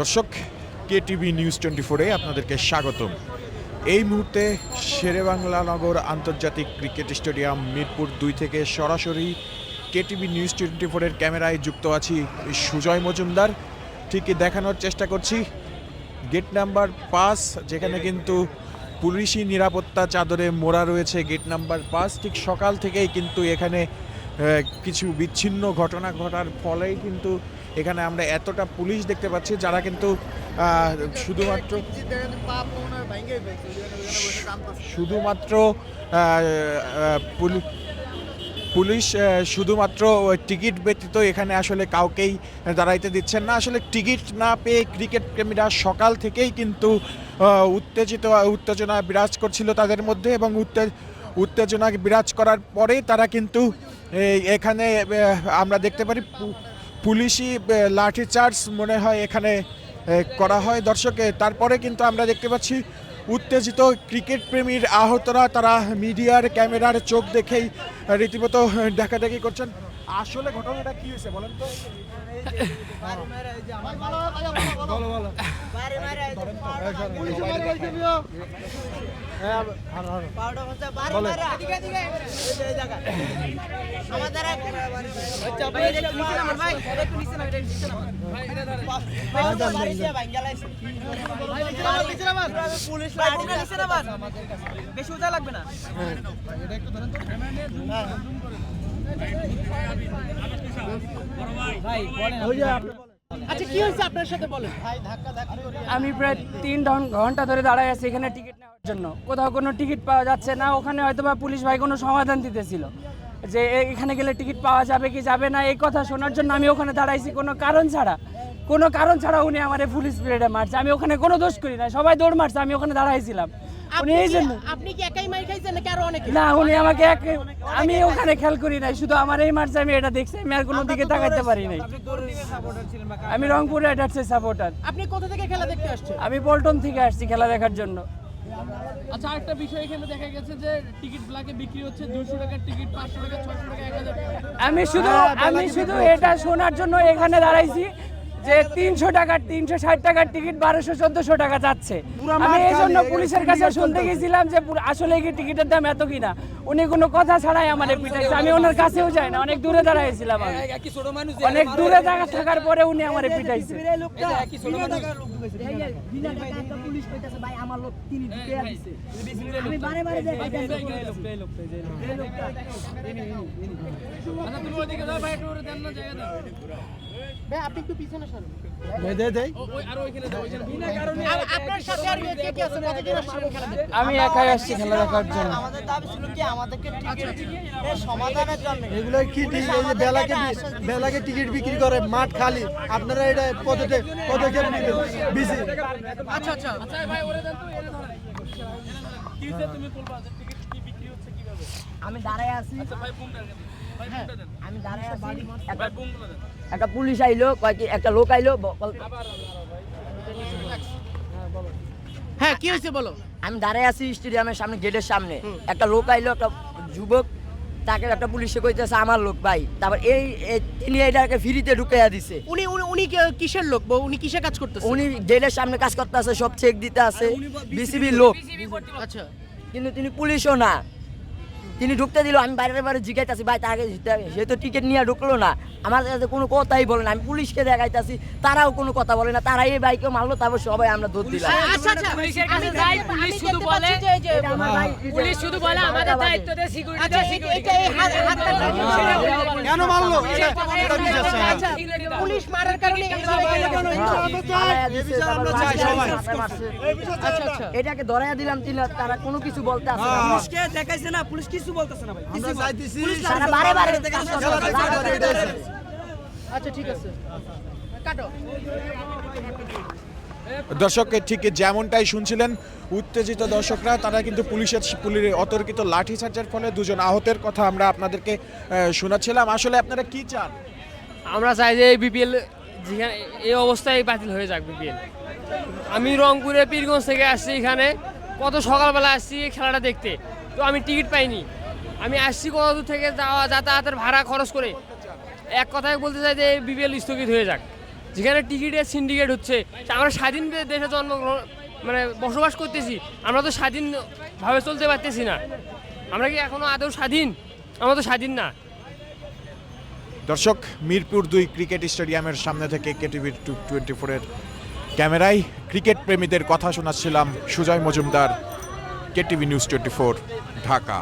দর্শক কে TV news twenty ফোরে আপনাদেরকে স্বাগতম। এই মুহূর্তে শেরেবাংলা নগর আন্তর্জাতিক ক্রিকেট স্টেডিয়াম মিরপুর দুই থেকে সরাসরি কে টিভি নিউজ টোয়েন্টি ফোরের ক্যামেরায় যুক্ত আছি সুজয় মজুমদার। ঠিকই দেখানোর চেষ্টা করছি। গেট নাম্বার পাঁচ, যেখানে কিন্তু পুলিশি নিরাপত্তা চাদরে মোড়া রয়েছে গেট নাম্বার পাঁচ। ঠিক সকাল থেকেই কিন্তু এখানে কিছু বিচ্ছিন্ন ঘটনা ঘটার ফলেই কিন্তু এখানে আমরা এতটা পুলিশ দেখতে পাচ্ছি, যারা কিন্তু শুধুমাত্র শুধুমাত্র পুলিশ শুধুমাত্র টিকিট ব্যতীত এখানে আসলে কাউকেই দাঁড়াইতে দিচ্ছেন না। আসলে টিকিট না পেয়ে ক্রিকেট প্রেমীরা সকাল থেকেই কিন্তু উত্তেজিত, উত্তেজনা বিরাজ করছিল তাদের মধ্যে এবং উত্তে- উত্তেজনা বিরাজ করার পরে তারা কিন্তু এখানে আমরা দেখতে পারি পুলিশি লাঠিচার্জ মনে হয় এখানে করা হয়। দর্শকে তারপরে কিন্তু আমরা দেখতে পাচ্ছি উত্তেজিত ক্রিকেট প্রেমীর আহতরা। তারা মিডিয়ার ক্যামেরার চোখ দেখেই রীতিমতো দেখাদেখি করছেন। আসলে ঘটনাটা কি হয়েছে বলেন তো? বেশি লাগবে না আচ্ছা আমি প্রায় তিন ঘন- ঘণ্টা ধরে দাঁড়ায় আছি এখানে টিকিট নেওয়ার জন্য। কোথাও কোনো টিকিট পাওয়া যাচ্ছে না, ওখানে হয়তো বা পুলিশ ভাই কোনো সমাধান দিতেছিল। যে এখানে গেলে টিকিট পাওয়া যাবে কি যাবে না, এই কথা শোনার জন্য আমি ওখানে দাঁড়াইছি। কোনো কারণ ছাড়া, কোনো কারণ ছাড়া উনি আমার পুলিশ পিরিয়ডে মারছে। আমি ওখানে কোনো দোষ করি না সবাই দৌড় মারছে, আমি ওখানে দাঁড়াইছিলাম। উনি আপনি এই জন্য আপনি কি একাই মার খাইছেন নাকি আরও অনেকে? না উনি আমাকে এক আমি ওখানে খেয়াল করি নাই শুধু আমার এই মারছে আমি এটা দেখছি আমি আর কোনো দিকে তাকাইতে পারি নাই। আমি রংপুর রাইডার্সের সাপোর্টার আপনি কোথা থেকে খেলা দেখতে আসছেন? আমি পল্টন থেকে আসছি খেলা দেখার জন্য। আচ্ছা একটা বিষয় এখানে দেখা গেছে যে টিকিট ব্ল্যাকে বিক্রি হচ্ছে দুশো টাকার টিকিট পাঁচশো টাকা ছয়শো টাকা এক হাজার টাকা। আমি শুধু আমি শুধু এটা শোনার জন্য এখানে দাঁড়াইছি। যে তিনশো টাকার তিনশো ষাট টাকার টিকিট বারোশো চোদ্দশো টাকা যাচ্ছে আমি এই জন্য পুলিশের কাছে শুনতে গেছিলাম যে আসলে কি টিকিটের দাম এত কিনা উনি কোনো কথা ছাড়াই আমার পিটাইছে আমি ওনার কাছেও যাই না অনেক দূরে দাঁড়াইছিলাম আমি অনেক দূরে দাঁড়া থাকার পরে উনি আমার পিটাইছে আচ্ছা তুমি ওইদিকে যাও ভাই একটু ওরে দেন না জায়গা দাও ভাই আপনি একটু পিছনে সরুন ও- ওই আর ওইখানে দাও ওইখানে বিনা আ- আপনার সাথে আর কে কে আছে কতজন আসছেন খেলা দেখতে আমি একাই আসছি খেলা দেখার জন্য। আমাদের দাবি ছিল কি আমাদেরকে সমাধানের জন্য এগুলো কি ঠিক এই যে বেলাকে বেলাকে টিকিট বিক্রি করে মাঠ খালি। আপনারা এটা পদক্ষেপ পদক্ষেপ নেবেন। বিসি। আচ্ছা আচ্ছা আচ্ছা ভাই ওরে দেন। তো এনে ধরে কি তুমি বলবা যে টিকিট কি বিক্রি হচ্ছে কীভাবে আমি দাঁড়ায় আছি আচ্ছা ভাই দেন আমি দাঁড়ায় একটা পুলিশ আইলো কয় কি একটা লোক আইলো হ্যাঁ কি হয়েছে বলো? আমি দাঁড়ায় আছি স্টেডিয়ামের সামনে গেটের সামনে। একটা লোক আইলো একটা যুবক তাকে একটা পুলিশে কইতেছে আমার লোক ভাই। তারপর এই এই- তিনি এটাকে ফ্রিতে ঢুকাইয়া দিছে। উনি উনি উনি কিসের লোক বউ? উনি কিসের কাজ করতেছে? উনি গেটের সামনে কাজ করতে আছে সব চেক দিতে আছে। বিসিবি লোক। আচ্ছা। কিন্তু তিনি পুলিশও না। তিনি ঢুকতে দিল আমি বাইরে বাইরে জিজ্ঞাইতেছি ভাই তাকে সে তো টিকিট নিয়ে ঢুকলো না। আমার কাছে কোনো কথাই বলে না আমি পুলিশকে দেখাইতেছি তারাও কোনো কথা বলে না তারা এই বাইকে মারলো তারপর সবাই আমরা দৌড় দিলাম। আচ্ছা আচ্ছা পুলিশের কাছে যাই, পুলিশ শুধু বলে, পুলিশ শুধু বলে আমাদের দায়িত্ব সিকিউরিটি আচ্ছা কেন মারলো? আচ্ছা পুলিশ মারার কারণে। আচ্ছা আচ্ছা এটাকে ধরাইয়া দিলাম তিন তারা কোনো কিছু বলতে আসে না। আমরা চাইতেছি তারা বারে বারে খেলা দেখতে পারে এটাই চাই। আচ্ছা ঠিক আছে। কাটো। দর্শক ঠিক যেমনটাই শুনছিলেন উত্তেজিত দর্শকরা তারা কিন্তু পুলিশের পুলিশের অতর্কিত লাঠিচার্জের ফলে দুজন আহতের কথা আমরা আপনাদেরকে শোনাচ্ছিলাম। আসলে আপনারা কি চান? আমরা চাই যে এই বিপিএল যেখানে এই অবস্থায় বাতিল হয়ে যাক বিপিএল। আমি রংপুরে পীরগঞ্জ থেকে আসছি এখানে। কত সকালবেলা আসছি এই খেলাটা দেখতে। তো আমি টিকিট পাইনি। আমি আসছি কত দূর থেকে যাওয়া যাতায়াতের ভাড়া, খরচ করে। এক কথায় বলতে চাই যে বিপিএল স্থগিত হয়ে যাক। যেখানে টিকিটের সিন্ডিকেট হচ্ছে, আমরা স্বাধীন দেশে জন্মগ্রহণ মানে বসবাস করতেছি, আমরা তো স্বাধীনভাবে চলতে পারতেছি না। আমরা কি এখনও আদৌ স্বাধীন? আমরা তো স্বাধীন না। দর্শক, মিরপুর দুই ক্রিকেট স্টেডিয়ামের সামনে থেকে কেটিভি টু টোয়েন্টি ফোরের ক্যামেরায় ক্রিকেট প্রেমীদের কথা শোনাচ্ছিলাম Sujoy Majumdar. KTV news twenty Dhaka.